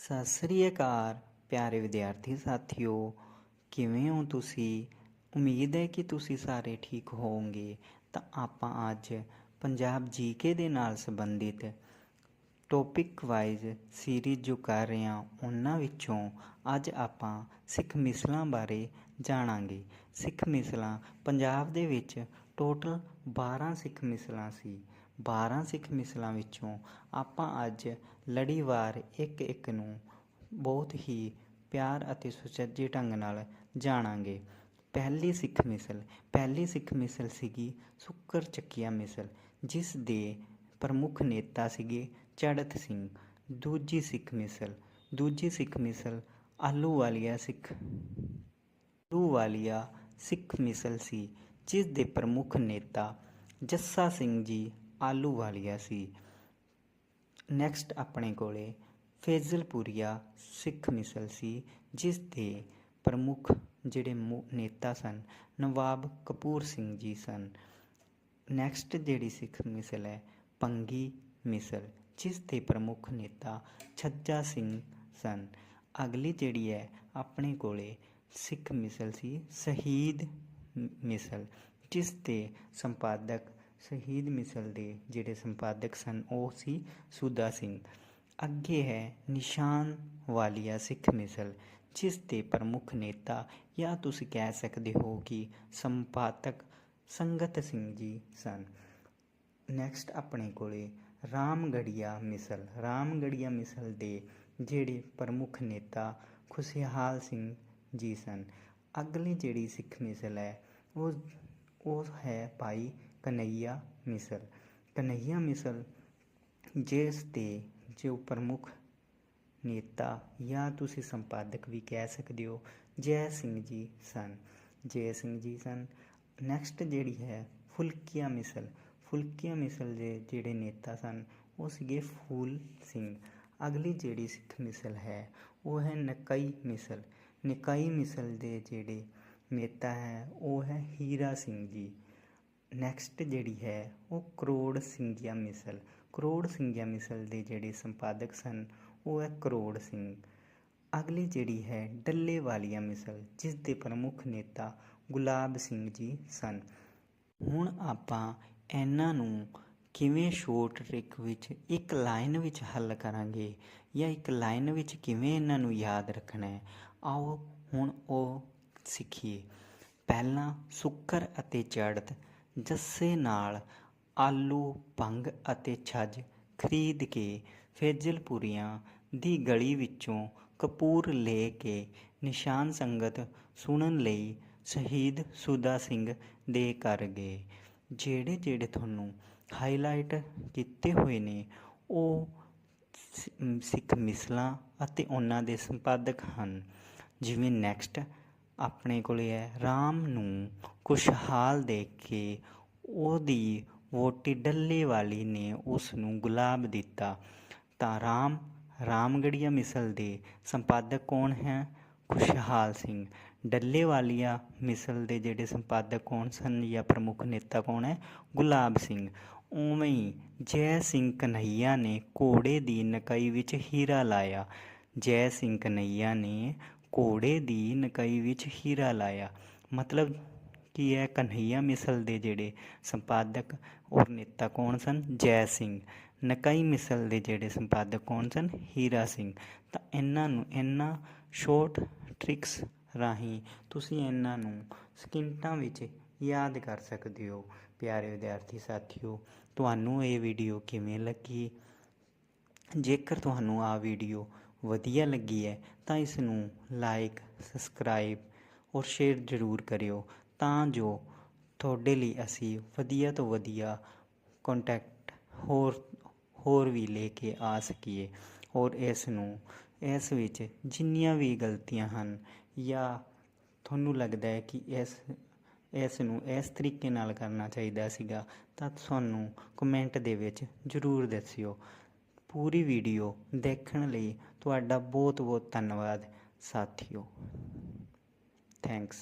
ਸਤਿ ਸ੍ਰੀ ਅਕਾਲ, ਪਿਆਰੇ ਵਿਦਿਆਰਥੀ ਸਾਥੀਓ। ਕਿਵੇਂ ਹੋ ਤੁਸੀਂ? ਉਮੀਦ ਹੈ ਕਿ ਤੁਸੀਂ ਸਾਰੇ ਠੀਕ ਹੋਵੋਗੇ। ਤਾਂ ਆਪਾਂ ਅੱਜ ਪੰਜਾਬ ਜੀਕੇ ਦੇ ਨਾਲ ਸੰਬੰਧਿਤ ਟੌਪਿਕ ਵਾਈਜ਼ ਸੀਰੀਜ਼ ਜੋ ਕਰ ਰਹੇ ਹਾਂ, ਉਹਨਾਂ ਵਿੱਚੋਂ ਅੱਜ ਆਪਾਂ ਸਿੱਖ ਮਿਸਲਾਂ ਬਾਰੇ ਜਾਣਾਂਗੇ। ਸਿੱਖ ਮਿਸਲਾਂ ਪੰਜਾਬ ਦੇ ਵਿੱਚ ਟੋਟਲ 12 ਸਿੱਖ ਮਿਸਲਾਂ ਸੀ। 12 ਸਿੱਖ ਮਿਸਲਾਂ ਵਿੱਚੋਂ ਆਪਾਂ ਅੱਜ ਲੜੀਵਾਰ ਇੱਕ ਇੱਕ ਨੂੰ ਬਹੁਤ ਹੀ ਪਿਆਰ ਅਤੇ ਸੁਚੱਜੇ ਢੰਗ ਨਾਲ ਜਾਣਾਂਗੇ। ਪਹਿਲੀ ਸਿੱਖ ਮਿਸਲ, ਪਹਿਲੀ ਸਿੱਖ ਮਿਸਲ ਸੀਗੀ ਸੁੱਕਰ ਚੱਕੀਆ ਮਿਸਲ, ਜਿਸ ਦੇ ਪ੍ਰਮੁੱਖ ਨੇਤਾ ਸੀਗੇ ਚੜਤ ਸਿੰਘ। ਦੂਜੀ ਸਿੱਖ ਮਿਸਲ, ਦੂਜੀ ਸਿੱਖ ਮਿਸਲ ਆਲੂ ਵਾਲੀਆ ਸਿੱਖ। ਆਲੂ ਵਾਲੀਆ ਸਿੱਖ ਮਿਸਲ ਸੀ, ਜਿਸ ਦੇ ਪ੍ਰਮੁੱਖ ਨੇਤਾ ਜੱਸਾ ਸਿੰਘ ਜੀ ਆਲੂ ਵਾਲੀਆ ਸੀ। ਨੈਕਸਟ ਆਪਣੇ ਕੋਲੇ ਫੇਜ਼ਲਪੁਰੀਆ ਸਿੱਖ ਮਿਸਲ ਸੀ, ਜਿਸ ਦੇ ਪ੍ਰਮੁੱਖ ਜਿਹੜੇ ਮੁ- ਨੇਤਾ ਸਨ, ਨਵਾਬ ਕਪੂਰ ਸਿੰਘ ਜੀ ਸਨ। ਨੈਕਸਟ ਜਿਹੜੀ ਸਿੱਖ ਮਿਸਲ ਹੈ, ਪੰਗੀ ਮਿਸਲ, ਜਿਸ ਦੇ ਪ੍ਰਮੁੱਖ ਨੇਤਾ ਛੱਜਾ ਸਿੰਘ ਸਨ। ਅਗਲੀ ਜਿਹੜੀ ਹੈ, ਆਪਣੇ ਕੋਲੇ ਸਿੱਖ ਮਿਸਲ ਸੀ, ਸ਼ਹੀਦ ਮਿਸਲ, ਜਿਸ ਦੇ ਸੰਪਾਦਕ ਸ਼ਹੀਦ ਮਿਸਲ ਦੇ ਜਿਹੜੇ ਸੰਪਾਦਕ ਸਨ, ਉਹ ਸੀ ਸੁਦਾ ਸਿੰਘ। ਅੱਗੇ ਹੈ ਨਿਸ਼ਾਨ ਵਾਲੀਆ ਸਿੱਖ ਮਿਸਲ, ਜਿਸ ਦੇ ਪ੍ਰਮੁੱਖ ਨੇਤਾ ਜਾਂ ਤੁਸੀਂ ਕਹਿ ਸਕਦੇ ਹੋ ਕਿ ਸੰਪਾਦਕ ਸੰਗਤ ਸਿੰਘ ਜੀ ਸਨ। ਨੈਕਸਟ ਆਪਣੇ ਕੋਲੇ ਰਾਮਗੜੀਆ ਮਿਸਲ। ਰਾਮਗੜੀਆ ਮਿਸਲ ਦੇ ਜਿਹੜੇ ਪ੍ਰਮੁੱਖ ਨੇਤਾ ਖੁਸ਼ਹਾਲ ਸਿੰਘ ਜੀ ਸਨ। ਅਗਲੀ ਜਿਹੜੀ ਸਿੱਖ ਮਿਸਲ ਹੈ, ਉਹ ਉਹ ਹੈ ਭਾਈ ਕਨਈਆ ਮਿਸਲ। ਕਨਈਆ ਮਿਸਲ ਜਿਸ ਦੇ ਜੋ ਪ੍ਰਮੁੱਖ ਨੇਤਾ ਜਾਂ ਤੁਸੀਂ ਸੰਪਾਦਕ ਵੀ ਕਹਿ ਸਕਦੇ ਹੋ, ਜੈ ਸਿੰਘ ਜੀ ਸਨ। ਜੈ ਸਿੰਘ ਜੀ ਸਨ। ਨੈਕਸਟ ਜਿਹੜੀ ਹੈ, ਫੁਲਕੀਆ ਮਿਸਲ। ਫੁਲਕੀਆ ਮਿਸਲ ਦੇ ਜਿਹੜੇ ਨੇਤਾ ਸਨ, ਉਹ ਸੀਗੇ ਫੂਲ ਸਿੰਘ। ਅਗਲੀ ਜਿਹੜੀ ਸਿੱਖ ਮਿਸਲ ਹੈ, ਉਹ ਹੈ ਨਕਈ ਮਿਸਲ। ਨਕਈ ਮਿਸਲ ਦੇ ਜਿਹੜੇ ਨੇਤਾ ਹੈ, ਉਹ ਹੈ ਹੀਰਾ ਸਿੰਘ ਜੀ। ਨੈਕਸਟ ਜਿਹੜੀ ਹੈ ਉਹ ਕਰੋੜ ਸਿੰਘੀਆ ਮਿਸਲ। ਕਰੋੜ ਸਿੰਘੀਆ ਮਿਸਲ ਦੇ ਜਿਹੜੇ ਸੰਪਾਦਕ ਸਨ, ਉਹ ਹੈ ਕਰੋੜ ਸਿੰਘ। ਅਗਲੀ ਜਿਹੜੀ ਹੈ ਡੱਲੇ ਵਾਲੀਆ ਮਿਸਲ ਜਿਸ ਦੇ ਪ੍ਰਮੁੱਖ ਨੇਤਾ ਗੁਲਾਬ ਸਿੰਘ ਜੀ ਸਨ। ਹੁਣ ਆਪਾਂ ਇਹਨਾਂ ਨੂੰ ਕਿਵੇਂ ਸ਼ੋਰਟ ਟ੍ਰਿਕ ਵਿੱਚ, ਇੱਕ ਲਾਈਨ ਵਿੱਚ ਹੱਲ ਕਰਾਂਗੇ ਜਾਂ ਇੱਕ ਲਾਈਨ ਵਿੱਚ ਕਿਵੇਂ ਇਹਨਾਂ ਨੂੰ ਯਾਦ ਰੱਖਣਾ ਹੈ, ਆਓ ਹੁਣ ਉਹ ਸਿੱਖੀਏ। ਪਹਿਲਾਂ ਸੁੱਕਰ ਅਤੇ ਚੜ੍ਹਤ ਜੱਸੇ ਨਾਲ ਆਲੂ, ਭੰਗ ਅਤੇ ਛੱਜ ਖਰੀਦ ਕੇ ਫੇਜ਼ਲਪੁਰੀਆਂ ਦੀ ਗਲੀ ਵਿੱਚੋਂ ਕਪੂਰ ਲੈ ਕੇ ਨਿਸ਼ਾਨ ਸੰਗਤ ਸੁਣਨ ਲਈ ਸ਼ਹੀਦ ਸੁਦਾ ਸਿੰਘ ਦੇ ਘਰ ਗਏ। ਜਿਹੜੇ ਜਿਹੜੇ ਤੁਹਾਨੂੰ ਹਾਈਲਾਈਟ ਕੀਤੇ ਹੋਏ ਨੇ, ਉਹ ਸਿੱਖ ਮਿਸਲਾਂ ਅਤੇ ਉਹਨਾਂ ਦੇ ਸੰਪਾਦਕ ਹਨ। ਜਿਵੇਂ ਨੈਕਸਟ ਆਪਣੇ ਕੋਲੇ ਹੈ। ਰਾਮ ਨੂੰ ਖੁਸ਼ਹਾਲ ਦੇਖ ਕੇ ਉਹਦੀ ਵੋਟੀ ਡੱਲੇ ਵਾਲੀ ਨੇ ਉਸ ਨੂੰ ਗੁਲਾਬ ਦਿੱਤਾ। ਤਾਂ ਰਾਮ, ਰਾਮਗੜੀਆ ਮਿਸਲ ਦੇ ਸੰਪਾਦਕ ਕੌਣ ਹੈ? ਖੁਸ਼ਹਾਲ ਸਿੰਘ। ਡੱਲੇ ਵਾਲੀਆ ਮਿਸਲ ਦੇ ਜਿਹੜੇ ਸੰਪਾਦਕ ਕੌਣ ਸਨ ਜਾਂ ਪ੍ਰਮੁੱਖ ਨੇਤਾ ਕੌਣ ਹੈ? ਗੁਲਾਬ ਸਿੰਘ। ਉਵੇਂ ਹੀ ਜੈ ਸਿੰਘ ਕਨਈਆ ਨੇ ਘੋੜੇ ਦੀ ਨਕਈ ਵਿੱਚ ਹੀਰਾ ਲਾਇਆ। ਜੈ ਸਿੰਘ ਕਨਈਆ ਨੇ ਘੋੜੇ ਦੀ ਨਕਈ ਵਿੱਚ ਹੀਰਾ ਲਾਇਆ। ਮਤਲਬ ਕੀ ਹੈ ਕਨਈਆ ਮਿਸਲ ਦੇ ਜਿਹੜੇ ਸੰਪਾਦਕ ਔਰ ਨੇਤਾ ਕੌਣ ਸਨ? ਜੈ ਸਿੰਘ। ਨਕਈ ਮਿਸਲ ਦੇ ਜਿਹੜੇ ਸੰਪਾਦਕ ਕੌਣ ਸਨ? ਹੀਰਾ ਸਿੰਘ। ਤਾਂ ਇਹਨਾਂ ਨੂੰ ਇਹਨਾਂ ਸ਼ੋਰਟ ਟ੍ਰਿਕਸ ਰਾਹੀਂ ਤੁਸੀਂ ਇਹਨਾਂ ਨੂੰ ਸਕਿੰਟਾਂ ਵਿੱਚ ਯਾਦ ਕਰ ਸਕਦੇ ਹੋ। ਪਿਆਰੇ ਵਿਦਿਆਰਥੀ ਸਾਥੀਓ, ਤੁਹਾਨੂੰ ਇਹ ਵੀਡੀਓ ਕਿਵੇਂ ਲੱਗੀ? ਜੇਕਰ ਤੁਹਾਨੂੰ ਆ ਵੀਡੀਓ ਵਧੀਆ ਲੱਗੀ ਹੈ, ਤਾਂ ਇਸ ਨੂੰ ਲਾਈਕ ਸਬਸਕ੍ਰਾਈਬ ਔਰ ਸ਼ੇਅਰ ਜ਼ਰੂਰ ਕਰਿਓ, ਤਾਂ ਜੋ ਤੁਹਾਡੇ ਲਈ ਅਸੀਂ ਵਧੀਆ ਤੋਂ ਵਧੀਆ ਕੰਟੈਕਟ ਹੋਰ ਹੋਰ ਵੀ ਲੈ ਕੇ ਆ ਸਕੀਏ ਔਰ ਇਸ ਨੂੰ ਇਸ ਵਿੱਚ ਜਿੰਨੀਆਂ ਵੀ ਗਲਤੀਆਂ ਹਨ ਜਾਂ ਤੁਹਾਨੂੰ ਲੱਗਦਾ ਹੈ ਕਿ ਇਸ ਇਸ ਨੂੰ ਇਸ ਤਰੀਕੇ ਨਾਲ ਕਰਨਾ ਚਾਹੀਦਾ ਸੀਗਾ, ਤਾਂ ਤੁਹਾਨੂੰ ਕਮੈਂਟ ਦੇ ਵਿੱਚ ਜ਼ਰੂਰ ਦੱਸਿਓ। ਪੂਰੀ ਵੀਡੀਓ ਦੇਖਣ ਲਈ ਤੁਹਾਡਾ ਬਹੁਤ ਬਹੁਤ ਧੰਨਵਾਦ ਸਾਥੀਓ। ਥੈਂਕਸ